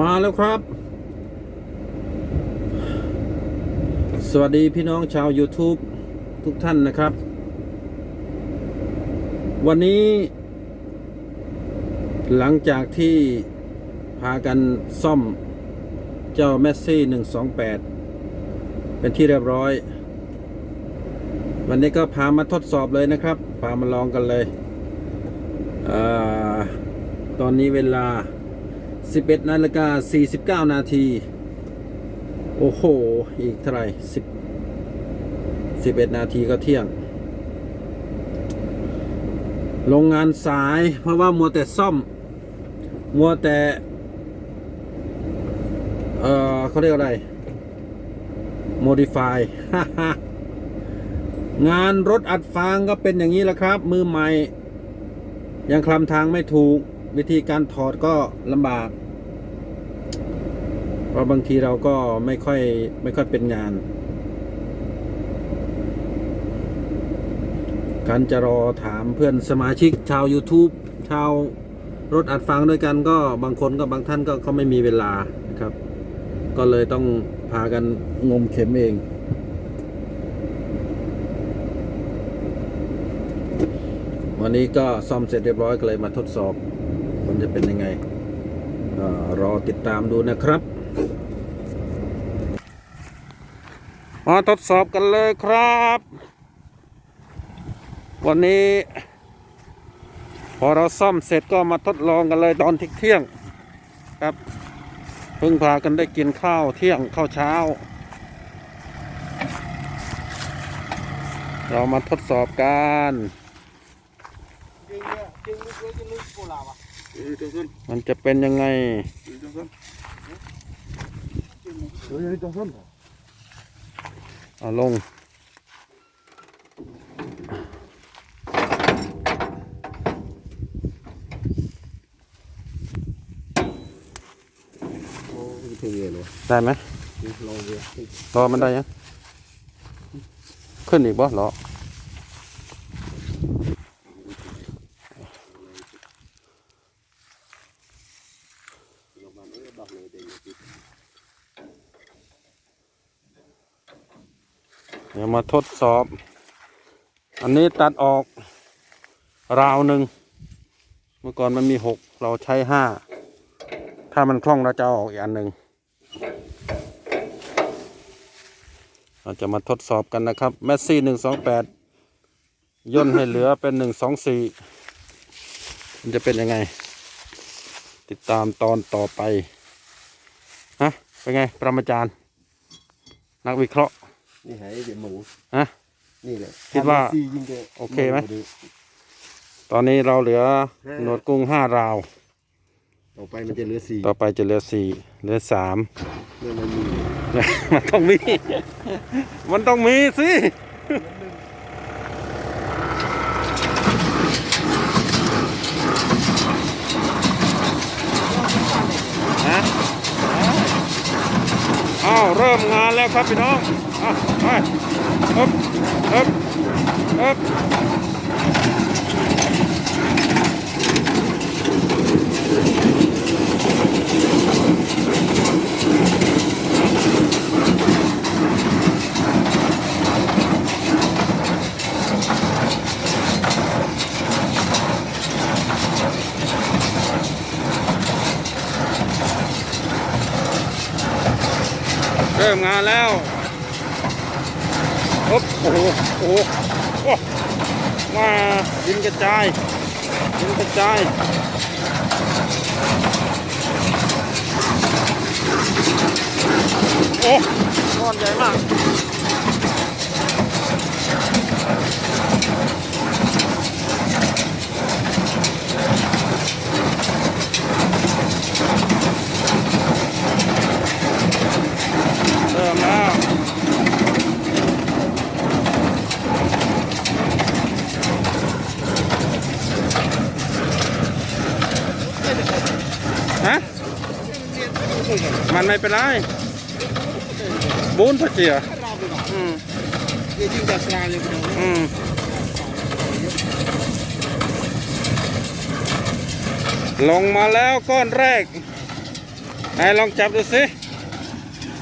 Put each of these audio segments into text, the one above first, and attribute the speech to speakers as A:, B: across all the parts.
A: มาแล้วครับ สวัสดีพี่น้องชาว YouTube ทุกท่านนะครับ วันนี้ หลังจากที่พากันซ่อมเจ้าแมสซี่128 เป็นที่เรียบร้อย วันนี้ก็พามาทดสอบเลยนะครับ พามาลองกันเลยอตอนนี้เวลา 11นาฬิกา49 นาที โอ้โห อีกเท่าไหร่10 11 นาทีก็เที่ยง โรงงานสายเพราะว่ามัวแต่ซ่อม มัวแต่ เออเขาเรียกอะไร modify งานรถอัดฟางก็เป็นอย่างนี้แหละครับ มือใหม่ ยังคลำทางไม่ถูก วิธีการถอดก็ลำบาก เพราะบางทีเราก็ไม่ค่อยไม่ค่อยเป็นงาน การจะรอถามเพื่อนสมาชิกชาว YouTube ชาวรถอัดฟังด้วยกันก็บางคนก็บางท่านก็เขาไม่มีเวลานะครับ ก็เลยต้องพากันงมเข็มเองวันนี้ก็ซ่อมเสร็จเรียบร้อยก็เลยมาทดสอบ มันจะเป็นยังไงรอติดตามดูนะครับมาทดสอบกันเลยครับ วันนี้ พอเราซ่อมเสร็จก็มาทดลองกันเลยตอนเที่ยงครับ เพิ่งพากันได้กินข้าวเที่ยงข้าวเช้า เรามาทดสอบกันจริ
B: งเนี่ยจริงลึกๆลึกโกลาวะ
A: มันจะเป็นยังไงเอาลงได้ไหมรอมันได้ยังขึ้นอีกบ่รอ เดี๋ยวมาทดสอบ อันนี้ตัดออก ราวหนึ่ง เมื่อก่อนมันมีหก เราใช้ห้า ถ้ามันคล่องเราจะออกอีกอันหนึ่ง เราจะมาทดสอบกันนะครับ แมสซี่หนึ่งสองแปดย่นให้เหลือเป็นหนึ่งสองสี่มันจะเป็นยังไง ติดตามตอนต่อไป เป็นไงประมาจารย์ นักวิเคราะห์
B: นี่หายเดี๋ยวหมู
A: ฮะ
B: นี่แหละ
A: คิดว่า
B: ทำซียิงแก
A: โอเคไหมตอนนี้เราเหลือหนวดกุ้งห้าราว
B: ต่อไปมันจะเหลือสี่
A: ต่อไปจะเหลือสี่เหลือสาม
B: เมื่อมันมี
A: มันต้องมี มันต้องมีสิฮะอ้าวเริ่มงานแล้วครับพี่น้องอะไปฮึบฮึบฮึบเริ่มงาน แล้วโอ้โหโอ้โหโอ้มาดินกระจายดินกระจายโอ้ก้อนใหญ่มาก เริ่มแล้ว ฮะมันไม่เป็นไรบุญพเจียอืม
B: อง
A: อืมลงมาแล้วก้อนแรกไหนลองจับดูสิ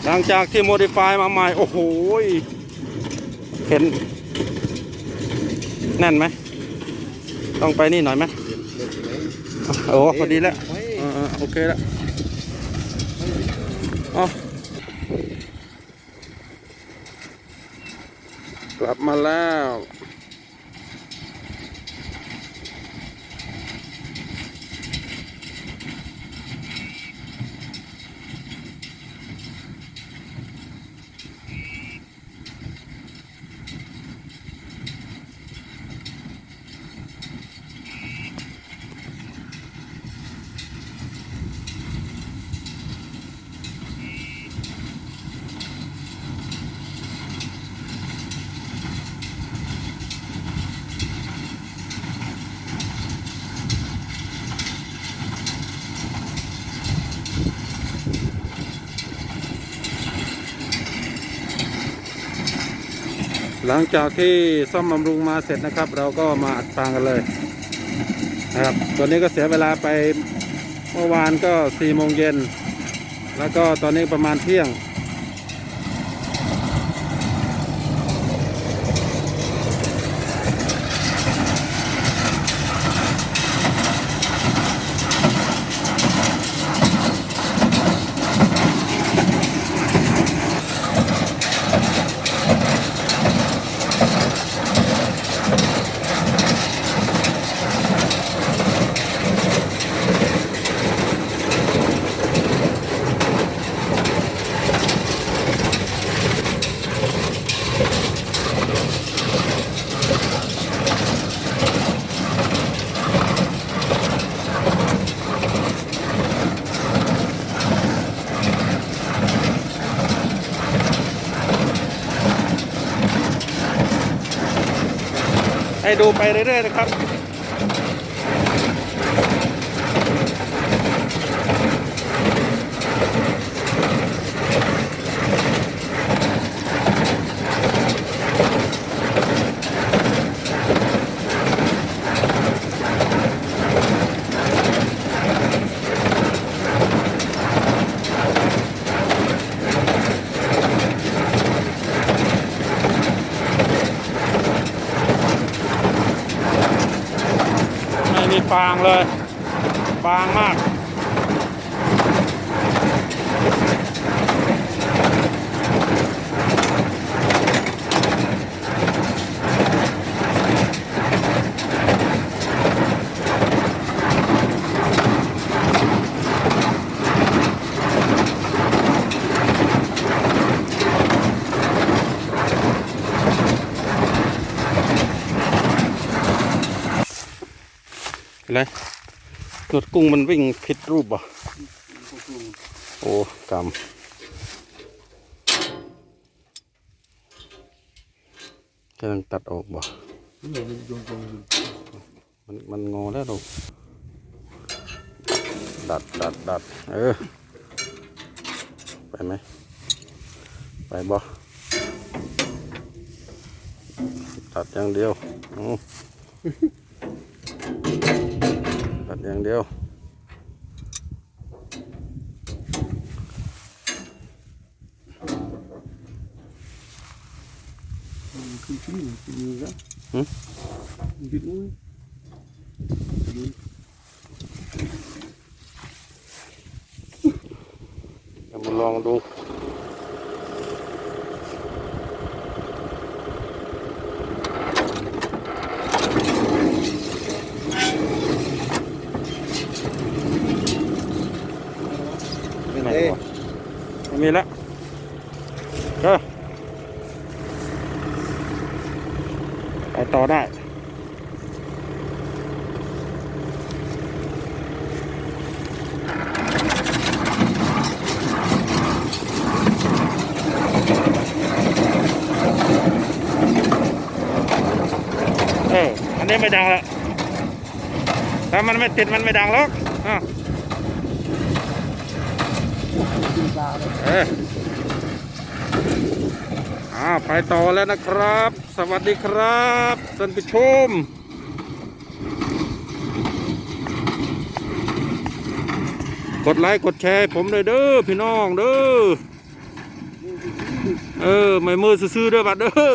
A: หลังจากที่โมดิฟายมาใหม่ โอ้โหเห็น แน่นไหม ต้องไปนี่หน่อยไหมโอ้พอดีแล้ว โอเคแล้วเอากลับมาแล้ว หลังจากที่ซ่อมบำรุงมาเสร็จนะครับ เราก็มาอัดฟางกันเลยนะครับตอนนี้ก็เสียเวลาไปเมื่อวานก็4โมงเย็นแล้วก็ตอนนี้ประมาณเที่ยง Thank you. ให้ดูไปเรื่อยๆนะครับ ไม่มีฟางเลยฟางมาก หนวดกุ้งมันวิ่งผิดรูปบ่โอ้กำกำลังตัดออกบ่ มันมันงอแล้วลูกดัดดัดดัดเออ ไปไหม ไปบ่ตัดอย่างเดียวอื ดอย่างเดียวหืมเดี๋ยวมาลองดู ไม่ไหนวะไมีแล้วก็ไปต่อได้เอออันนี้ไม่ดังละถ้ามันไม่ติดมันไม่ดังหรอก อ่าไปต่อแล้วนะครับ สวัสดีครับท่านผู้ชมกดไลค์กดแชร์ผมเลยเด้อพี่น้องเด้อเออไม่มือซื่อๆเด้อบัดเด้อ